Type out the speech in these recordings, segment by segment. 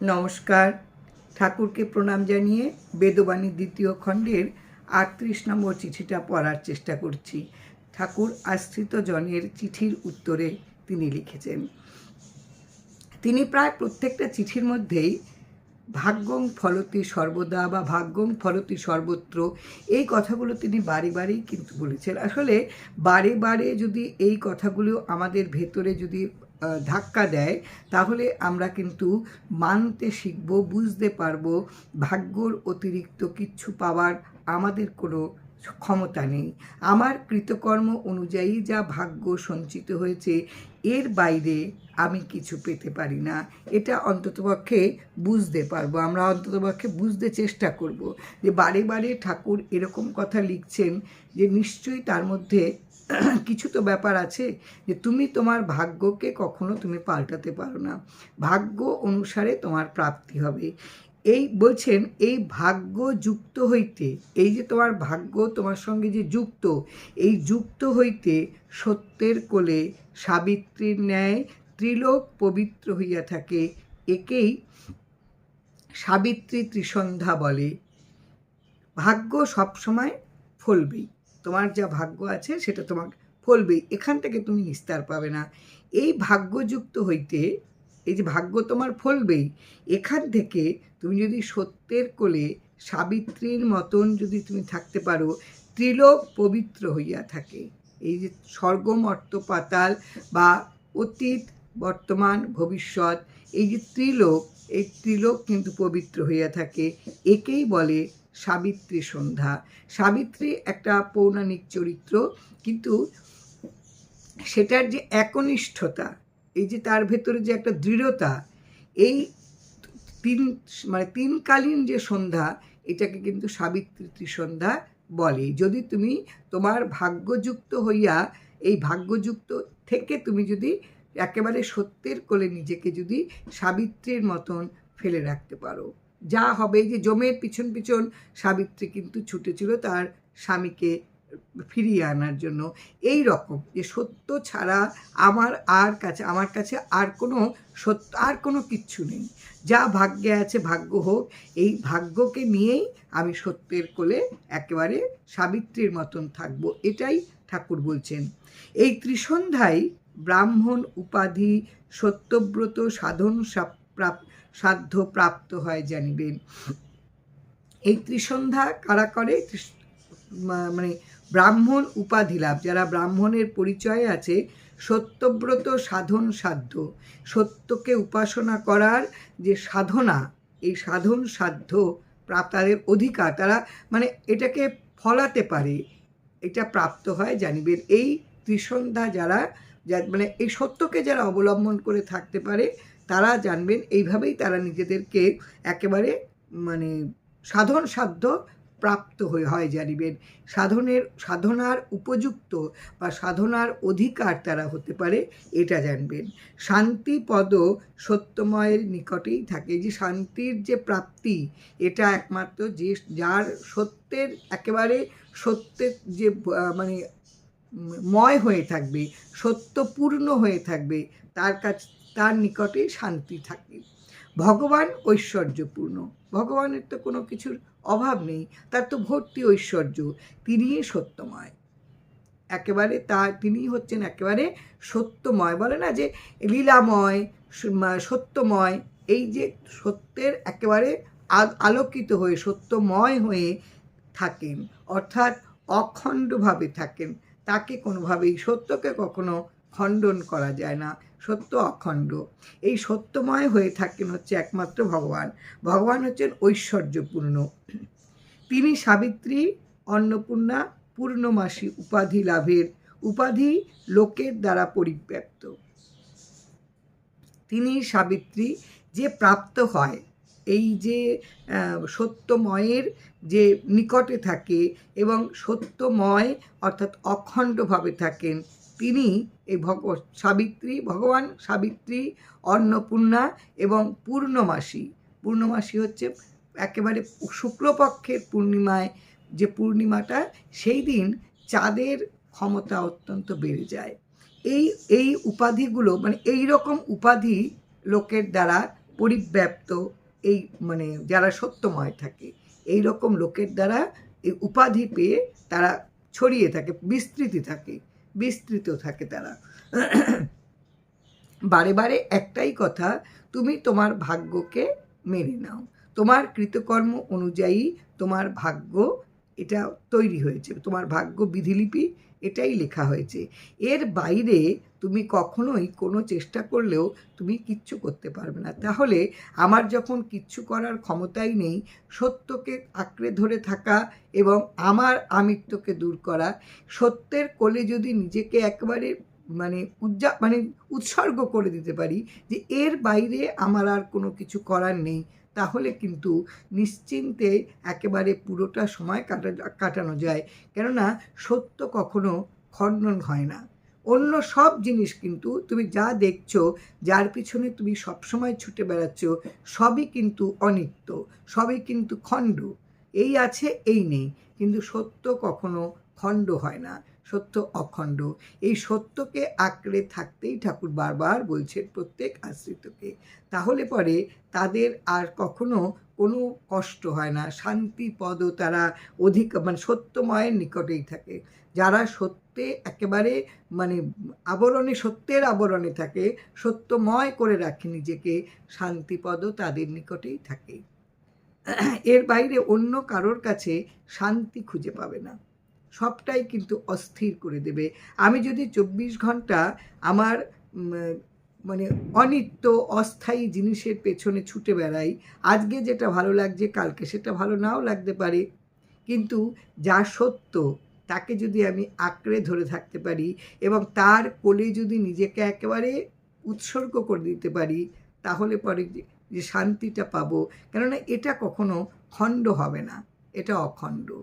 নমস্কার। ঠাকুরকে প্রণাম জানিয়ে বেদবাণী দ্বিতীয় খণ্ডের আটত্রিশ নম্বর চিঠিটা পড়ার চেষ্টা করছি। ঠাকুর আশ্রিত জনের চিঠির উত্তরে তিনি লিখেছেন, তিনি প্রায় প্রত্যেকটা চিঠির মধ্যেই ভাগ্যং ফলতি সর্বদা বা ভাগ্যং ফলতি সর্বত্র এই কথাগুলো তিনি বারে বারেই কিন্তু বলেছেন। আসলে বারে বারে যদি এই কথাগুলো আমাদের ভেতরে যদি ধাক্কা দেয়, তাহলে আমরা কিন্তু মানতে শিখব, বুঝতে পারব, ভাগ্যর অতিরিক্ত কিচ্ছু পাওয়ার আমাদের কোনো ক্ষমতা নেই। আমার কৃতকর্ম অনুযায়ী যা ভাগ্য সঞ্চিত হয়েছে, এর বাইরে আমি কিছু পেতে পারি না। এটা অন্ততপক্ষে বুঝতে পারব। আমরা অন্ততপক্ষে বুঝতে চেষ্টা করব যে বারে বারে ঠাকুর এরকম কথা লিখছেন যে নিশ্চয়ই তার মধ্যে কিছু তো ব্যাপার আছে যে তুমি তোমার ভাগ্যকে কখনো তুমি পাল্টাতে পারো না। ভাগ্য অনুসারে তোমার প্রাপ্তি হবে। এই বলছেন, এই ভাগ্য যুক্ত হইতে, এই যে তোমার ভাগ্য তোমার সঙ্গে যে যুক্ত, এই যুক্ত হইতে সত্যের কোলে সাবিত্রীর ন্যায় ত্রিলোক পবিত্র হইয়া থাকে। একেই সাবিত্রী ত্রিসন্ধ্যা বলে। ভাগ্য সবসময় ফলবেই। তোমার যা ভাগ্য আছে সেটা তোমার ফলবেই এখান থেকে তুমি নিস্তার পাবে না। এই ভাগ্যযুক্ত হইতে, এই যে ভাগ্য তোমার ফলবেই, এখান থেকে তুমি যদি সত্যের কোলে সাবিত্রীর মতন যদি তুমি থাকতে পারো, ত্রিলোক পবিত্র হইয়া থাকে। এই যে স্বর্গমর্ত পাতাল বা অতীত, বর্তমান, ভবিষ্যৎ, এই যে ত্রিলোক, এই ত্রিলোক কিন্তু পবিত্র হইয়া থাকে। একেই বলে সাবিত্রী সন্ধ্যা। সাবিত্রী একটা পৌরাণিক চরিত্র, কিন্তু সেটার যে একনিষ্ঠতা, এই যে তার ভেতরে যে একটা দৃঢ়তা, এই তিন মানে তিনকালীন যে সন্ধ্যা, এটাকে কিন্তু সাবিত্রী ত্রিসন্ধ্যা বলে। যদি তুমি তোমার ভাগ্যযুক্ত হইয়া, এই ভাগ্যযুক্ত থেকে তুমি যদি একেবারে সত্যের কোলে নিজেকে যদি সাবিত্রীর মতন ফেলে রাখতে পারো। যা হবে যে জমের পিছন পিছন সাবিত্রী কিন্তু ছুটেছিল তার স্বামীকে ফিরিয়ে আনার জন্য। এই রকম যে সত্য ছাড়া আমার আর কাছে, আমার কাছে আর কোনো সত্য আর কোনো কিচ্ছু নেই। যা ভাগ্যে আছে ভাগ্য হোক, এই ভাগ্যকে নিয়েই আমি সত্যের কোলে একেবারে সাবিত্রীর মতন থাকব, এটাই ঠাকুর বলছেন। এই ত্রিসন্ধ্যায় ব্রাহ্মণ উপাধি সত্যব্রত সাধন সা- প্রাপ- সাধ্য প্রাপ্ত হয় জানিবেন এই ত্রিসন্ধ্যা কারা করে? মানে ব্রাহ্মণ উপাধি লাভ। যারা ব্রাহ্মণের পরিচয় আছে, সত্যব্রত সাধন সাধ্য। সত্যকে উপাসনা করার যে সাধনা, এই সাধন সাধ্য তাদের অধিকার, তারা মানে এটাকে ফলাতে পারে, এটা প্রাপ্ত হয় জানিবেন। এই ত্রিসন্ধ্যা যারা মানে এই সত্যকে যারা অবলম্বন করে থাকতে পারে তারা জানবেন, এইভাবেই তারা নিজেদেরকে একেবারে মানে সাধন সাধ্য প্রাপ্ত হয়ে, হয় জানিবেন। সাধনের, সাধনার উপযুক্ত বা সাধনার অধিকার তারা হতে পারে, এটা জানবেন। শান্তি পদ সত্যময়ের নিকটেই থাকে। যে শান্তির যে প্রাপ্তি, এটা একমাত্র যে, যার সত্যের একেবারে সত্যের যে মানে ময় হয়ে থাকবে, সত্যপূর্ণ হয়ে থাকবে, তার কাছ তার নিকটে শান্তি থাকে। ভগবান ঐশ্বর্যপূর্ণ। ভগবানের তো কোনো কিছুর অভাব নেই, তার তো ভর্তি ঐশ্বর্য, তিনিই সত্যময়। একেবারে তা, তিনিই হচ্ছেন একেবারে সত্যময়। বলে না যে লীলাময় সত্যময়, এই যে সত্যের একেবারে আলোকিত হয়ে, সত্যময় হয়ে থাকেন, অর্থাৎ অখণ্ডভাবে থাকেন, তাকে কোনোভাবেই সত্যকে কখনো খণ্ডন করা যায় না, সত্য অখণ্ড। এই সত্যময় হয়ে থাকেন হচ্ছে একমাত্র ভগবান। ভগবান হচ্ছেন ঐশ্বর্যপূর্ণ। তিনি সাবিত্রী, অন্নপূর্ণা, পূর্ণমাসী উপাধি লাভের উপাধি লোকের দ্বারা পরিব্যাপ্ত। তিনি সাবিত্রী যে প্রাপ্ত হয়, এই যে সত্যময়ের যে নিকটে থাকে এবং সত্যময় অর্থাৎ অখণ্ডভাবে থাকেন তিনি এই ভগ, সাবিত্রী, ভগবান সাবিত্রী, অন্নপূর্ণা এবং পূর্ণমাসী। পূর্ণমাসী হচ্ছে একেবারে শুক্লপক্ষের পূর্ণিমায় যে পূর্ণিমাটা, সেই দিন চাঁদের ক্ষমতা অত্যন্ত বেড়ে যায়। এই এই উপাধিগুলো মানে এই রকম উপাধি লোকের দ্বারা পরিব্যাপ্ত এই মানে যারা সত্যময় থাকে, এই রকম লোকের দ্বারা এই উপাধি পেয়ে তারা ছড়িয়ে থাকে, বিস্তৃতি থাকে। বিস্তৃত থাকে তারা। বারে বারে একটাই কথা, তুমি তোমার ভাগ্যকে মেনে নাও। তোমার কৃতকর্ম অনুযায়ী তোমার ভাগ্য এটা তৈরি হয়েছে। তোমার ভাগ্য বিধিলিপি এটাই লেখা হয়েছে। এর বাইরে তুমি কখনোই কোনো চেষ্টা করলেও তুমি কিচ্ছু করতে পারবে না। তাহলে আমার যখন কিচ্ছু করার ক্ষমতাই নেই, সত্যকে আঁকড়ে ধরে থাকা এবং আমার আমিত্বকে দূর করা, সত্যের কোলে যদি নিজেকে একবারে মানে উজ্জা মানে উৎসর্গ করে দিতে পারি যে এর বাইরে আমার আর কোনো কিছু করার নেই তাহলে কিন্তু নিশ্চিন্তে একেবারে পুরোটা সময় কাটা, কাটানো যায়। কেননা সত্য কখনো খণ্ডন হয় না। অন্য সব জিনিস কিন্তু তুমি যা দেখছ, যার পিছনে তুমি সবসময় ছুটে বেড়াচ্ছ, সবই কিন্তু অনিত্য, সবই কিন্তু খণ্ড। এই আছে, এই নেই। কিন্তু সত্য কখনো খণ্ড হয় না। সত্য অখণ্ড। এই সত্যকে আঁকড়ে থাকতেই ঠাকুর বারবার বলছেন প্রত্যেক আশ্রিতকে। তাহলে পরে তাদের আর কখনো কোনো কষ্ট হয় না। শান্তি পদ তারা অধিক মানে সত্যময়ের নিকটেই থাকে। যারা সত্যে একেবারে মানে আবরণে, সত্যের আবরণে থাকে, সত্যময় করে রাখে নিজেকে শান্তিপদ তাদের নিকটেই থাকে। এর বাইরে অন্য কারোর কাছে শান্তি খুঁজে পাবে না। সবটাই কিন্তু অস্থির করে দেবে। আমি যদি চব্বিশ ঘণ্টা আমার মানে অনিত্য, অস্থায়ী জিনিসের পেছনে ছুটে বেড়াই, আজকে যেটা ভালো লাগছে, কালকে সেটা ভালো নাও লাগতে পারে। কিন্তু যা সত্য, তাকে যদি আমি আঁকড়ে ধরে থাকতে পারি এবং তার কোলে যদি নিজেকে একেবারে উৎসর্গ করে দিতে পারি, তাহলে পরে যে- শান্তিটা পাবো। কেননা এটা কখনো খণ্ড হবে না, এটা অখণ্ড।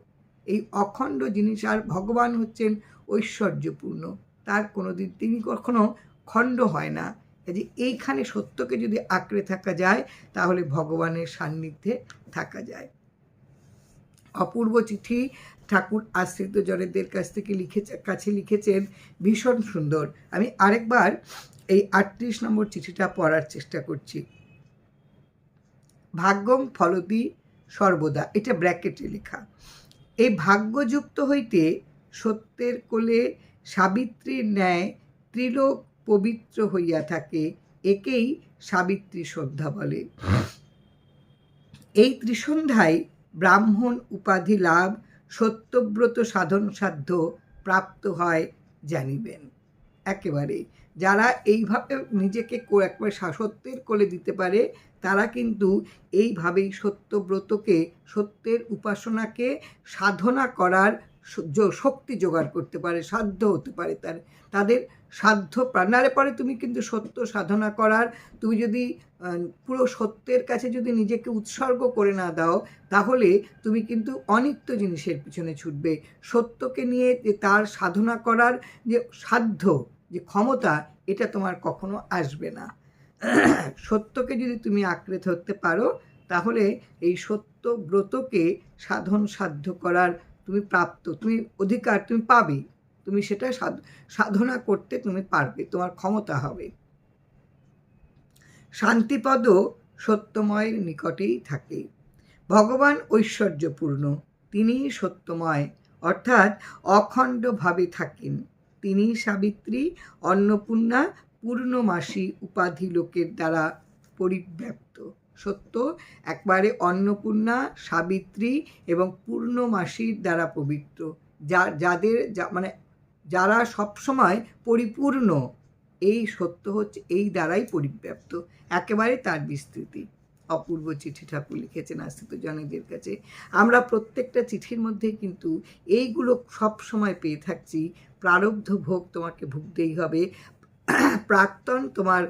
এই অখণ্ড জিনিস আর ভগবান হচ্ছেন ঐশ্বর্যপূর্ণ। তার কোনো দিন তিনি কখনো খণ্ড হয় না। কাজে এইখানে সত্যকে যদি আঁকড়ে থাকা যায়, তাহলে ভগবানের সান্নিধ্যে থাকা যায়। অপূর্ব চিঠি ঠাকুর আশ্রিত জনেদের কাছ থেকে লিখেছে, কাছে লিখেছেন, ভীষণ সুন্দর। আমি আরেকবার এই আটত্রিশ নম্বর চিঠিটা পড়ার চেষ্টা করছি। ভাগ্যং ফলতি সর্বদা, এটা ব্র্যাকেটে লেখা। এই ভাগ্যযুক্ত হইতে সত্যের কোলে সাবিত্রীর ন্যায় ত্রিলোক পবিত্র হইয়া থাকে, একেই সাবিত্রী সন্ধ্যা বলে। এই ত্রিসন্ধ্যায় ব্রাহ্মণ উপাধি লাভ সত্যব্রত সাধন সাধ্য প্রাপ্ত হয় জানিবেন। একেবারে যারা এইভাবে নিজেকে একবার সত্যের কোলে দিতে পারে, তারা কিন্তু এইভাবেই সত্যব্রতকে, সত্যের উপাসনাকে সাধনা করার শক্তি জোগাড় করতে পারে, সাধ্য হতে পারে তার, তাদের সাধ্য প্রাণারে পরে তুমি কিন্তু সত্য সাধনা করার, তুমি যদি পুরো সত্যের কাছে যদি নিজেকে উৎসর্গ করে না দাও, তাহলে তুমি কিন্তু অনিত্য জিনিসের পিছনে ছুটবে। সত্যকে নিয়ে তার সাধনা করার যে সাধ্য যে ক্ষমতা, এটা তোমার কখনো আসবে না। সত্যকে যদি তুমি আঁকড়ে ধরতে পারো, তাহলে এই সত্য ব্রতকে সাধন সাধ্য করার তুমি প্রাপ্ত, তুমি অধিকার তুমি পাবে। তুমি সেটা সাধ- সাধনা করতে তুমি পারবে, তোমার ক্ষমতা হবে। শান্তিপদ সত্যময়ের নিকটেই থাকে। ভগবান ঐশ্বর্যপূর্ণ, তিনিই সত্যময়, অর্থাৎ অখণ্ডভাবে থাকেন। তিনি সাবিত্রী অন্নপূর্ণা পূর্ণমাসী উপাধি লোকের দ্বারা পরিব্যাপ্ত। সত্য, একবারে অন্নপূর্ণা, সাবিত্রী এবং পূর্ণমাসীর দ্বারা পবিত্র। যা, যাদের, যা- মানে যারা সবসময় পরিপূর্ণ, এই সত্য হচ্ছে এই দ্বারাই পরিব্যাপ্ত। একেবারে তার বিস্তৃতি। অপূর্ব চিঠি ঠাকুর লিখেছেন আশ্রিত জনেদের কাছে। আমরা প্রত্যেকটা চিঠির মধ্যে কিন্তু এইগুলো সব সময় পেয়ে থাকছি। প্রারব্ধ ভোগ তোমাকে ভুগতেই হবে। প্রাক্তন তোমার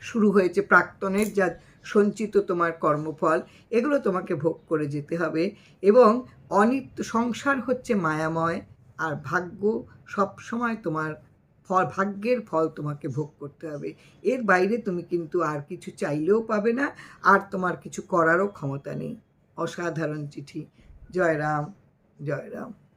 শুরু হয়েছে, প্রাক্তনের যা সঞ্চিত তোমার কর্মফল, এগুলো তোমাকে ভোগ করে যেতে হবে। এবং অনিত্য, সংসার হচ্ছে মায়াময়, আর ভাগ্য সবসময় তোমার ফল, ভাগ্যের ফল তোমাকে ভোগ করতে হবে। এর বাইরে তুমি কিন্তু আর কিছু চাইলেও পাবে না, আর তোমার কিছু করারও ক্ষমতা নেই। অসাধারণ চিঠি। জয়রাম জয়রাম। জয় রাম